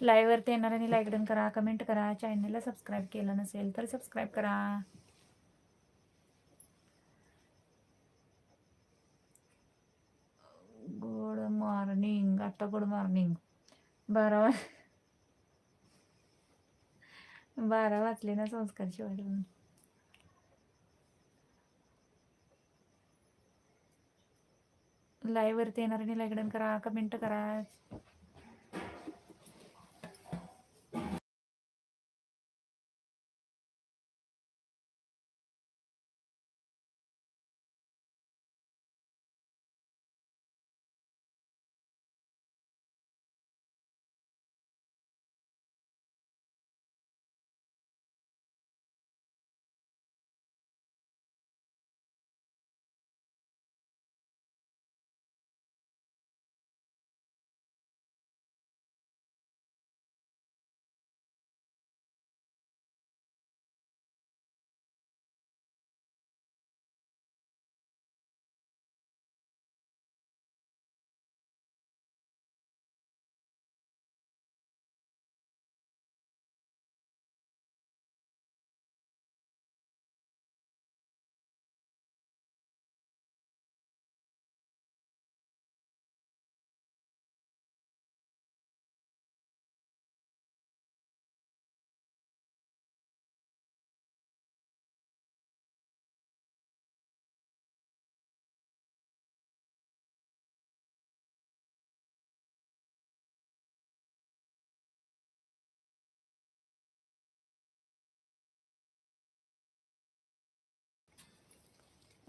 लाईव्हवरती येणाऱ्यांनी like done करा comment करा चॅनलला सबस्क्राईब केलं नसेल तर सबस्क्राईब करा. गुड मॉर्निंग आता गुड मॉर्निंग. बारा वा बारा वाजले ना संस्कार शिवाय लाईव्हवरती येणाऱ्यांनी लाईक डन करा कमेंट करा.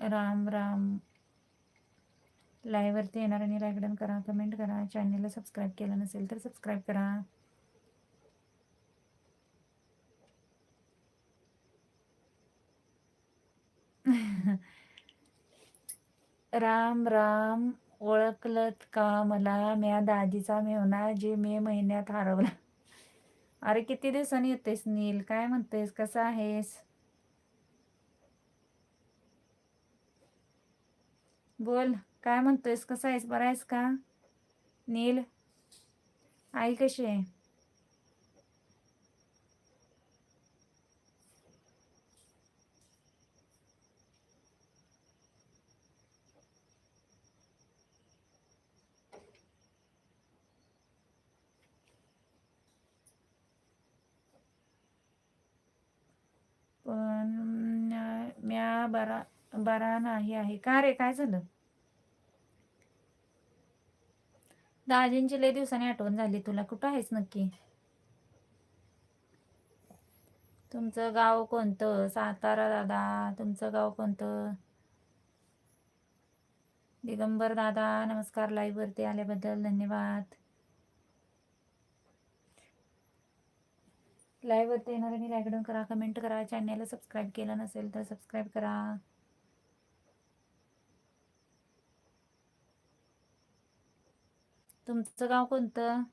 राम राम. लाईव्हवरती येणार आणि लाईकडन करा. कमेंट करा. चॅनलला सबस्क्राईब केलं नसेल तर सबस्क्राईब करा. राम राम. ओळखलत का मला? म्या दाजीचा मेवना जे मे महिन्यात हरवला. अरे किती दिवसांनी येतेस नील? काय म्हणतेस? कसा आहेस? बोल काय म्हणतोयस? कसा आहेस? बरा आहेस का? नील आई कशी आहे? पण म्या- बरा बरा नाही आहे. का रे? काय झालं? दाजींची लय दिवसांनी आठवण झाली. तुला कुठं आहेस नक्की? तुमचं गाव कोणतं? सातारा दादा तुमचं गाव कोणतं? दिगंबर दादा नमस्कार. लाईव्ह वरती आल्याबद्दल धन्यवाद. लाईव्ह वरती येणाऱ्यांनी लाईक करा. कमेंट करा. चॅनलला सबस्क्राईब केलं नसेल तर सबस्क्राईब करा. तुमचं गाव कोणतं?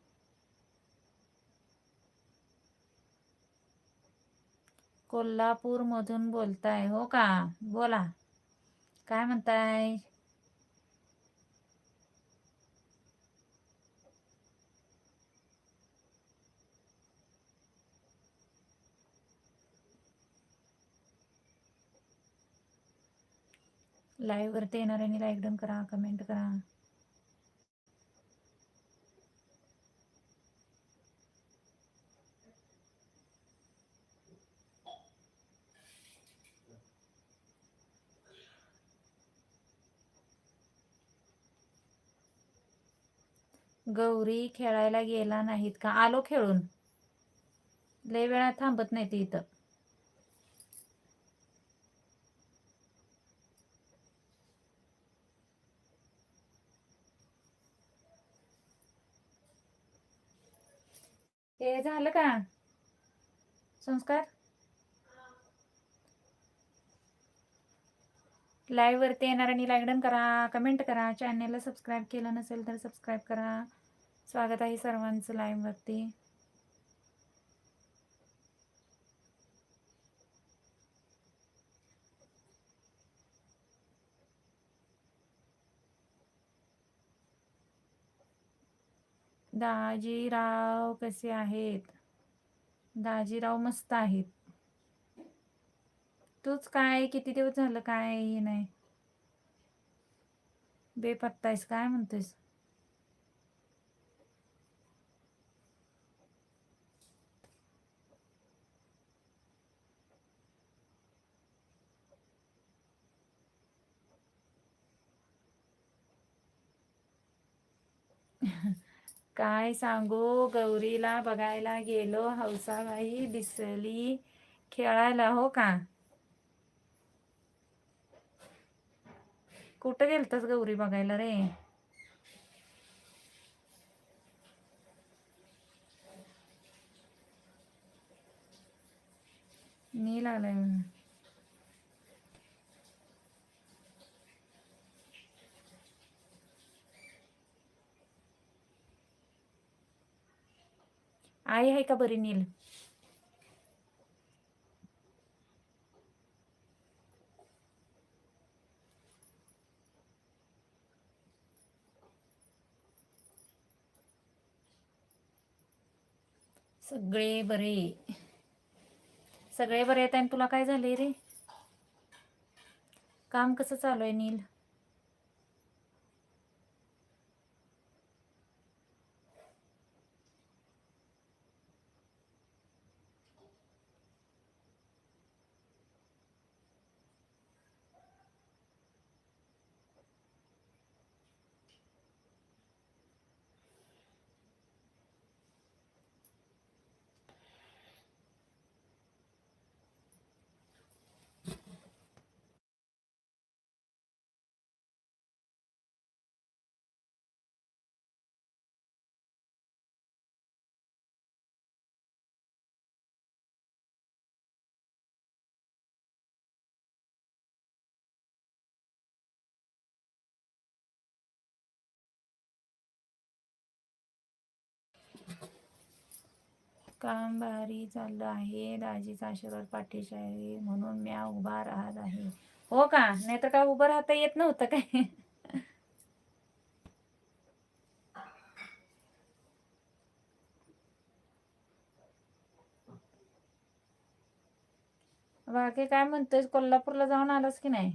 कोल्हापूर मधून बोलताय हो का? बोला. काय म्हणताय? लाईव्ह वरती येणाऱ्यांनी लाईक डन करा कमेंट करा. गौरी खेळायला गेला नाहीत का? आलो खेळून. लय वेळा थांबत नाही ती इथं. ते झालं का? संस्कार? लाईव्ह वरती येणाऱ्यांनी लाईक करा कमेंट करा. चॅनलला सबस्क्राईब केलं नसेल तर सबस्क्राईब करा. स्वागत आहे सर्वांचं लाईव्ह वरती. दाजीराव कसे आहेत? दाजीराव मस्त आहेत. तूच काय किती दिवस झालं काय हे नाही. बेपत्तायस काय म्हणतोयस? काय सांगू गौरीला बघायला गेलो हौसाबाई दिसली खेळायला हो का? कुठं गेलतस गौरी बघायला रे? नील आलाय आई आहे का बरी नील? सगळे बरे. सगळे बरे आहेत आणि तुला काय झाले रे? काम कसं चालू आहे नील? काम भारी चाललं आहे. दाजीचा आशीर्वाद पाठीशी आहे म्हणून मी उभा राहत आहे. हो का? नाहीतर काय उभं राहता येत नव्हतं काय? बाकी काय म्हणतोय कोल्हापूरला जाऊन आलास की नाही?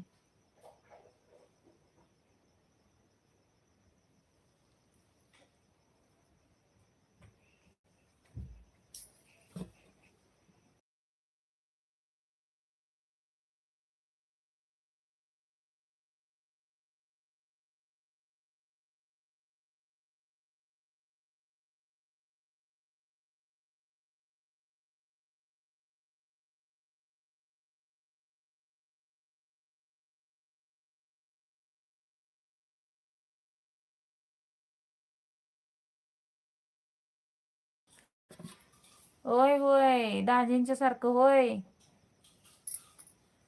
होय होय दाजींच्या सारखं होय.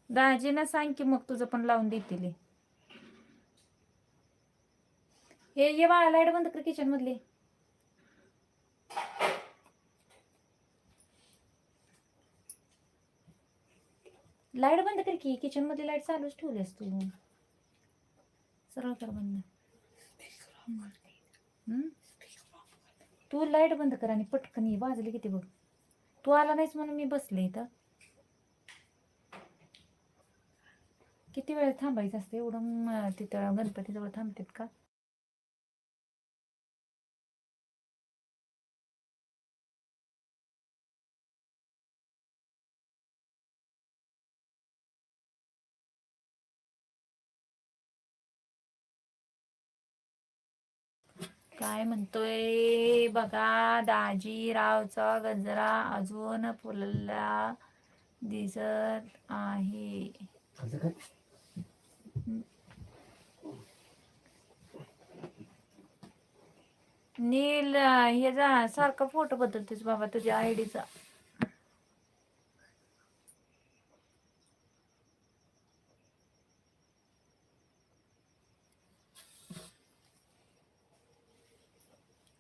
दाजीना सांग की मग तुझं पण लावून देतील हे. ये बाळा लाइट बंद कर किचन मधली. लाइट बंद कर की किचन मधली लाइट चालूच ठेवलीस तू. सरळ कर बंद. तू लाइट बंद कर आणि पटकन ये वाजली किती बघ. तू आला नाहीस म्हणून मी बसले इथं. किती वेळ थांबायचं असते एवढं तिथं गणपतीजवळ थांबतात का? काय म्हणतोय? बघा दाजीरावचा गजरा अजून फुलला दिसत आहे. नील हे जा सारखा फोटो बदलतोस बाबा तुझ्या आयडीचा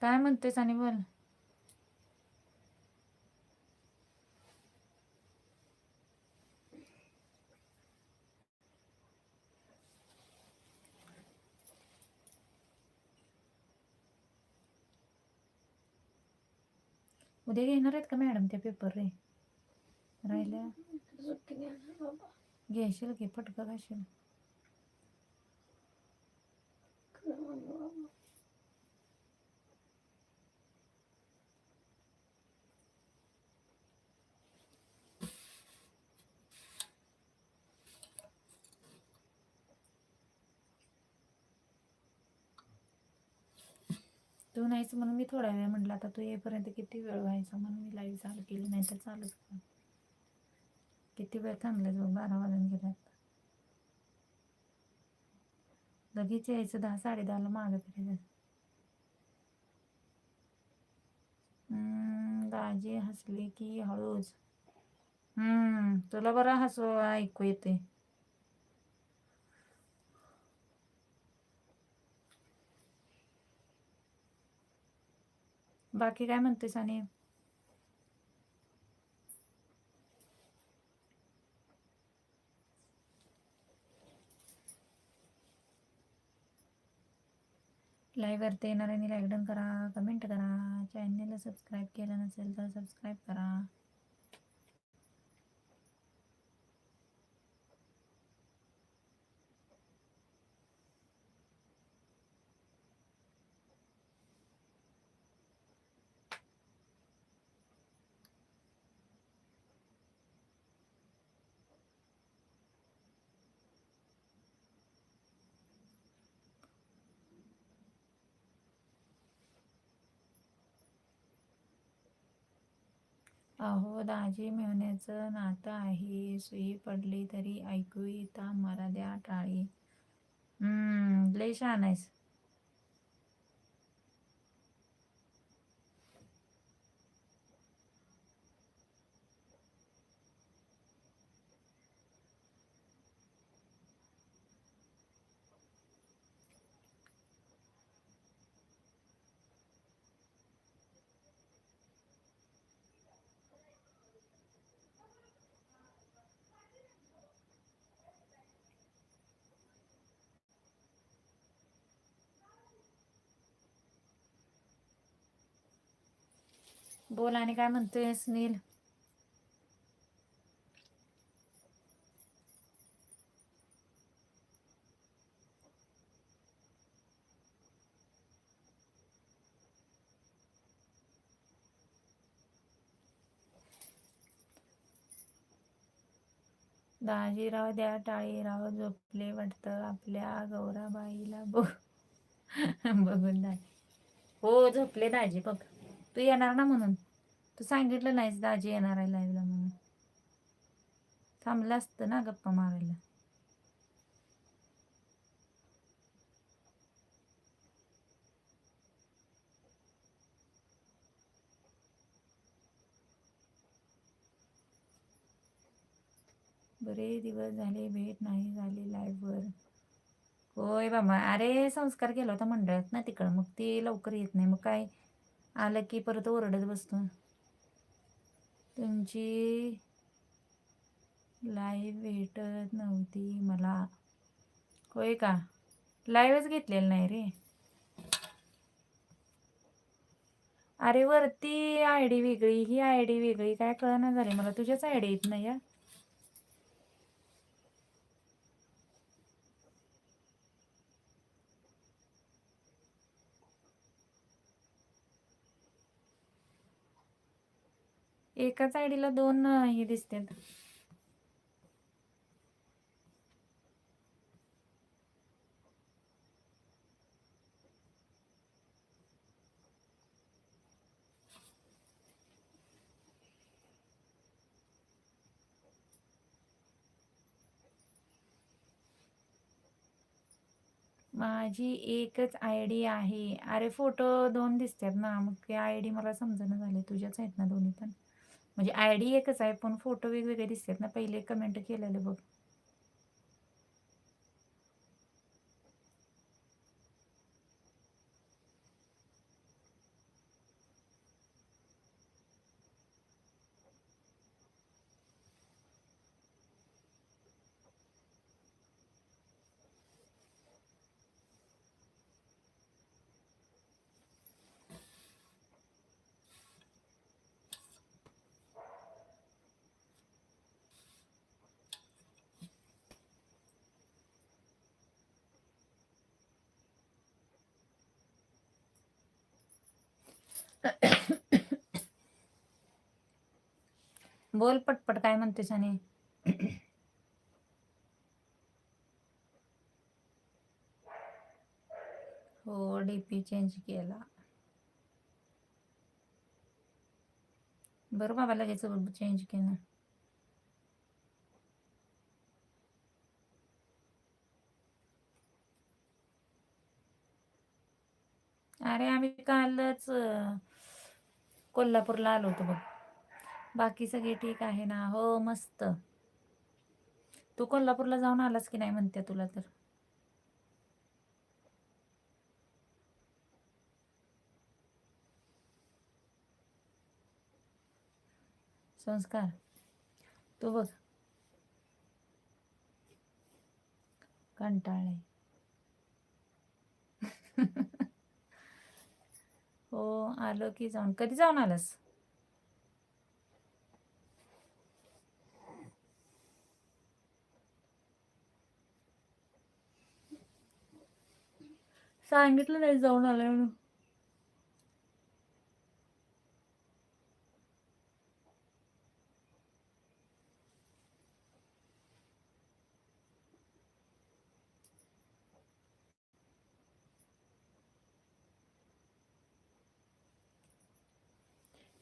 काय म्हणतेस आणि बोल. उद्या घेणार आहेत का मॅडम त्या पेपर रे? राहिल्या. घेशील की पटकं घाशील खरं म्हणू बाबा तू नाहीच म्हणून मी थोडा वेळ म्हटलं आता तू येईपर्यंत किती वेळ व्हायचा म्हणून मी लाईव्ह चालू केली नाही तर चालूच किती वेळ थांबलेच बघ बारा वाजून गेल्यात लगेच यायचं दहा साडे दहाला मागं फिरायचं हम्म, दाजी हसले की हळूच. हम्म तुला बरं हसू ऐकू येते बाकी काय म्हणतेस आणि लाईव्हवरती येणाऱ्यांनी लाईक डन करा कमेंट करा चॅनलला सबस्क्राईब केलं नसेल तर सबस्क्राईब करा. अहो दाजी मेवण्याचं नातं आहे सुई पडली तरी ऐकू येता मराद्या टाळी. हम्म लय छान आहेस. बोल आणि काय म्हणतोय सुनील दाजीराव द्या टाळीराव झोपले वाटतं आपल्या गौराबाईला. बघ बघून दाजी. हो झोपले दाजी बघ. तू येणार ना म्हणून. तू सांगितलं नाहीस दाजी येणार आहे लाईव्हला म्हणून. थांबलं असतं ना गप्पा मारायला. बरे दिवस झाले भेट नाही झाली लाईव्हवर होय बाबा. अरे संस्कार केला होता मंडळात ना तिकडं. मग ते लवकर येत नाही. मग काय आलं की परत ओरडत बसतो. तुमची लाईव्ह भेटत नव्हती मला. होय का? लाईव्हच घेतलेलं नाही रे. अरे वरती आय डी वेगळी ही आय डी वेगळी. काय कळना झाली मला. तुझ्याच आय डी येत नाही या एकाच आयडीला दोन हे दिसते माझी एकच आय डी आहे. अरे फोटो दोन दिसतात ना. मग ते आय डी मला समजणं झाले. तुझ्याच आहेत ना दोन्ही पण? म्हणजे आय डी एकच आहे पण फोटो वेगवेगळे दिसतात ना. पहिले कमेंट केलेले बघ. बोल पटपट काय म्हणतेस आणि? हो डीपी चेंज केला. बरं बाबा लगेच चेंज केलं. अरे आम्ही कालच कोल्हापूरला आलो होतो बघ. बाकी सगळे ठीक आहे ना? हो मस्त. तू कोल्हापूरला जाऊन आलास की नाही म्हणते तुला तर? संस्कार तू बघ. कंटाळले हो आलो की जाऊन. कधी जाऊन आलास? सांगितलं नाही जाऊन आलं म्हणून.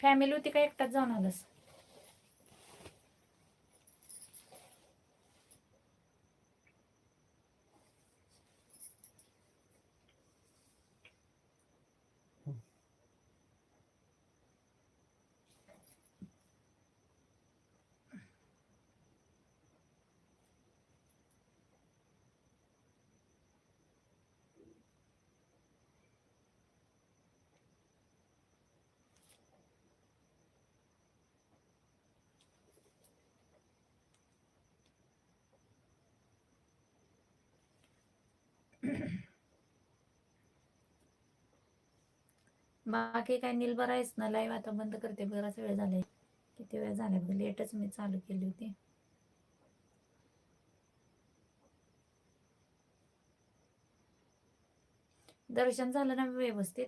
फॅमिली होती का एकटाच जाऊन आलास? बाकी काय नील बरं आहेस ना? लाईव्ह आता बंद करते. बराच वेळ झालाय. किती वेळ झाला बघ? लेटच मी चालू केली होती. दर्शन झालं ना व्यवस्थित?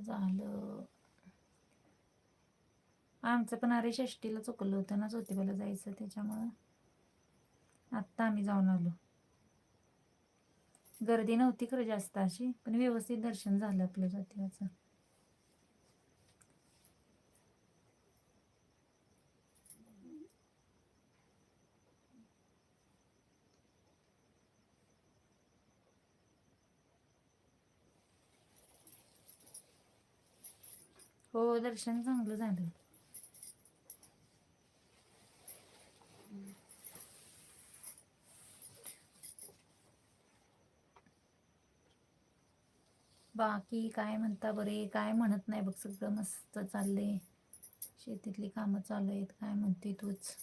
झालं. आमचं पण अरे षष्टीला चुकलं होतं ना ज्योतिबाला जायचं त्याच्यामुळं. आत्ता आम्ही जाऊन आलो. गर्दी नव्हती खरं जास्त अशी पण व्यवस्थित दर्शन झालं आपलं ज्योतिबाचं. हो दर्शन चांगलं झालं. बाकी काय म्हणता बरे? काय म्हणत नाही बघ सगळं मस्त चाललंय. शेतीतली कामं चालू आहेत काय म्हणते तूच?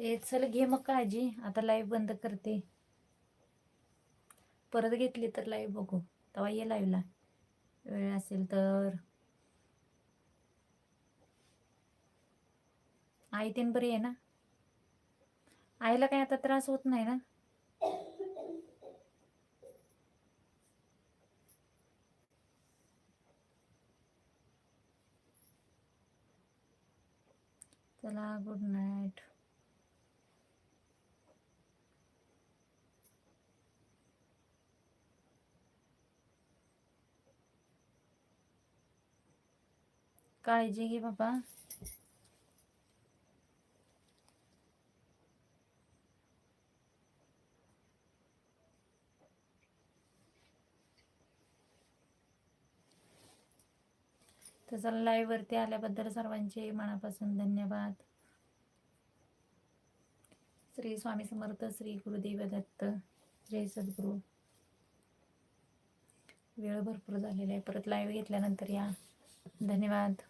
ए चल घे मग काळजी. आता लाईव्ह बंद करते. परत घेतली तर लाईव्ह बघू. तेव्हा ये लाईव्हला वेळ असेल तर. आई तीन बरी आहे ना? आईला काही आता त्रास होत नाही ना? चला गुड नाईट काळजी घे बाबा. तर चला लाईव्ह वरती आल्याबद्दल सर्वांचे मनापासून धन्यवाद. श्री स्वामी समर्थ श्री गुरुदेव दत्त जय सद्गुरु. वेळ भरपूर झालेला आहे. परत लाईव्ह घेतल्यानंतर या. धन्यवाद.